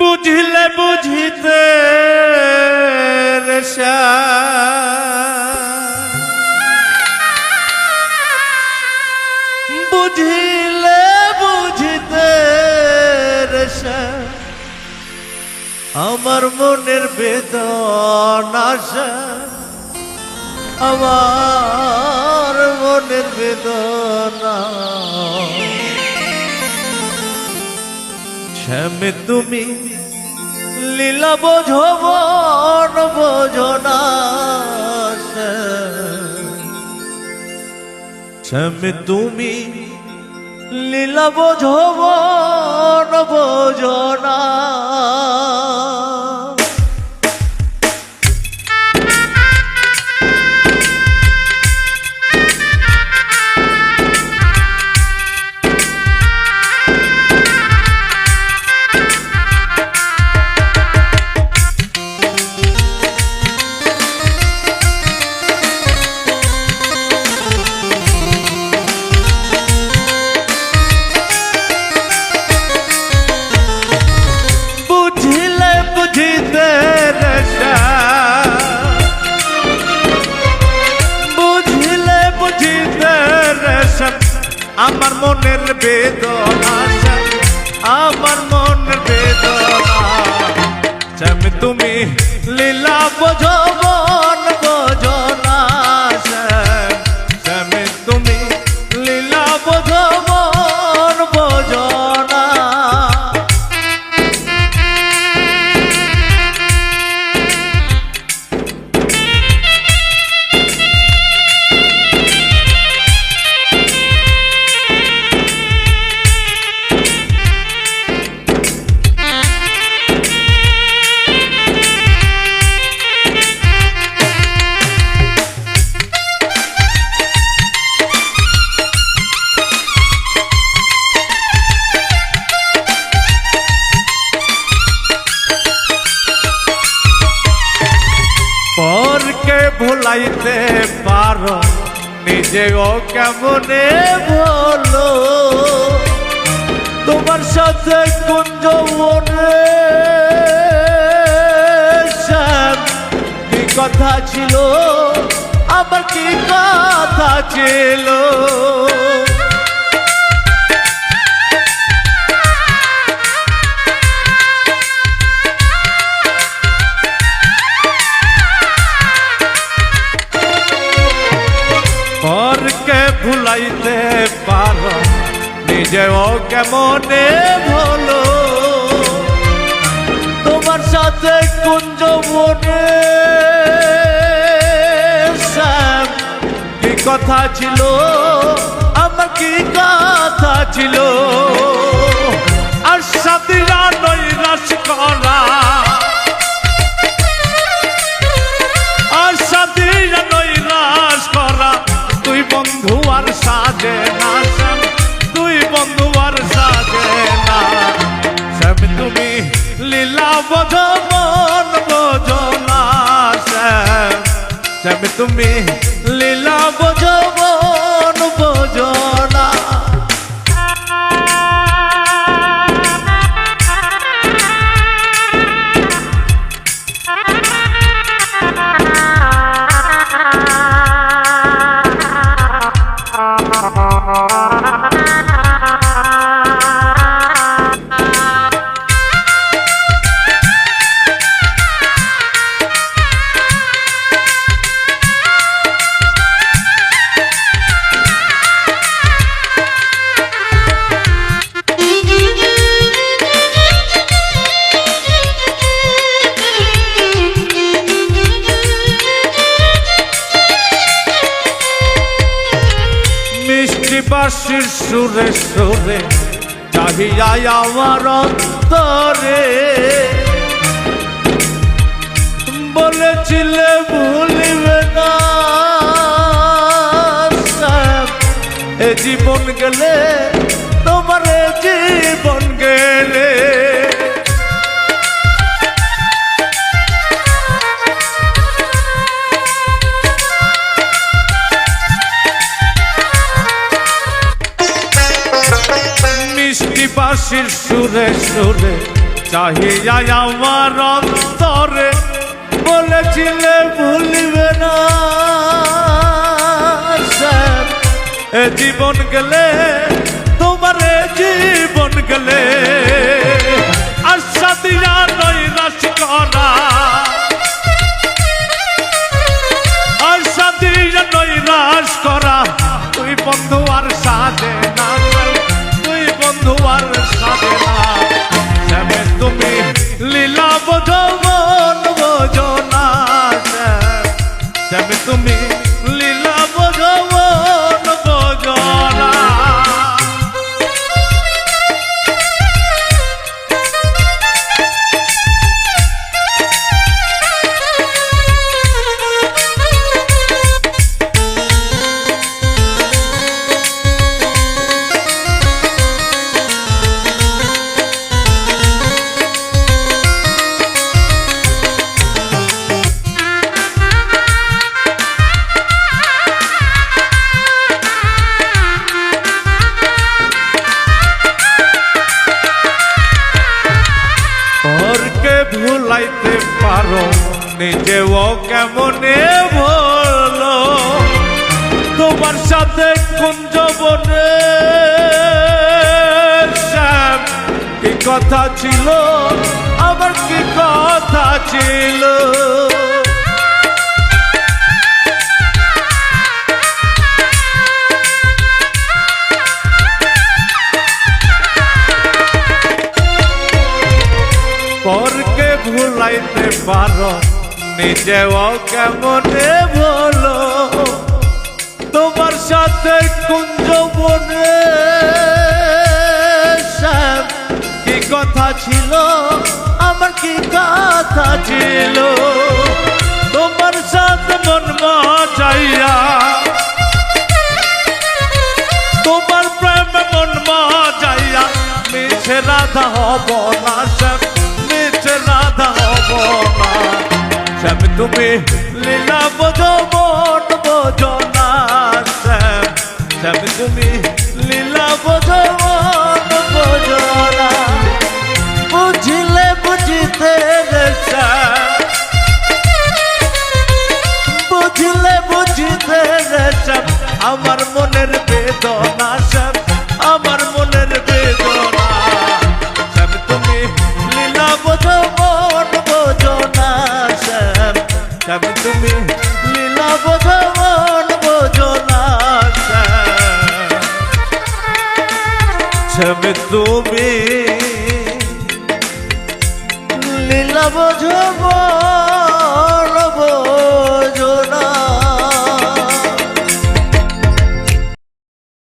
বুঝিলে বুঝিতে। বুঝিলে বুঝিতে। আমার মনের বেদনা শ্যাম। আমার মনের বেদনা শ্যামে তুমি লীলা বোঝো মন বোঝো না শ্যামে। তুমি লীলা বোঝো মন বোঝো না আমার মনের বেদনা। আমার মনের বেদনা তুমি লীলা বোঝো ভুলাইতে পারো? নিজেও কেমনে বলো? তোমার সাথে কুঞ্জ মনে কি কথা ছিল? আমার কি কথা ছিল? ভুলাইতে পারো। নিজেও কেমনে ভালো? তোমার সাথে কুঞ্জ মনে কি কথা ছিল? আমার কি কথা ছিল? শ্যাম তুমি বাসির সুরে সুরে চাহিয়া আমার অন্তরে। বলেছিলে ভুলিবে না এ জীবন গেলে বাসির সুরে সুরে চাহিয়া আমার অন্তরে বলেছিলে ভুলবে না এ জীবন গেলে, তোমার জীবন গেলে। আশা দিয়া নই রাশ করা নিজেও কেমনে ভুলো তোমার সাথে কুঞ্জ বনে কি কথা ছিল? আমার কি কথা ছিল? পরকে ভুলাইতে পারো নিজেও কেমনে বলো? তোমার সাথে কুঞ্জ বনে কি কথা ছিল? আমার কি কথা ছিল? তোমার সাথে মন মজাইয়া, তোমার প্রেমে মন মজাইয়া, মিছে রাধা হব না শ্যাম, মিছে রাধা হব না। শ্যাম তুমি লীলা বোঝো মন বোঝো না শ্যাম শ্যাম তুমি লীলা বোঝো মন বোঝো না বুঝিলে বুঝিতে রে বুঝিতে আমার মনের সব তুমি। লীলা বোঝো মন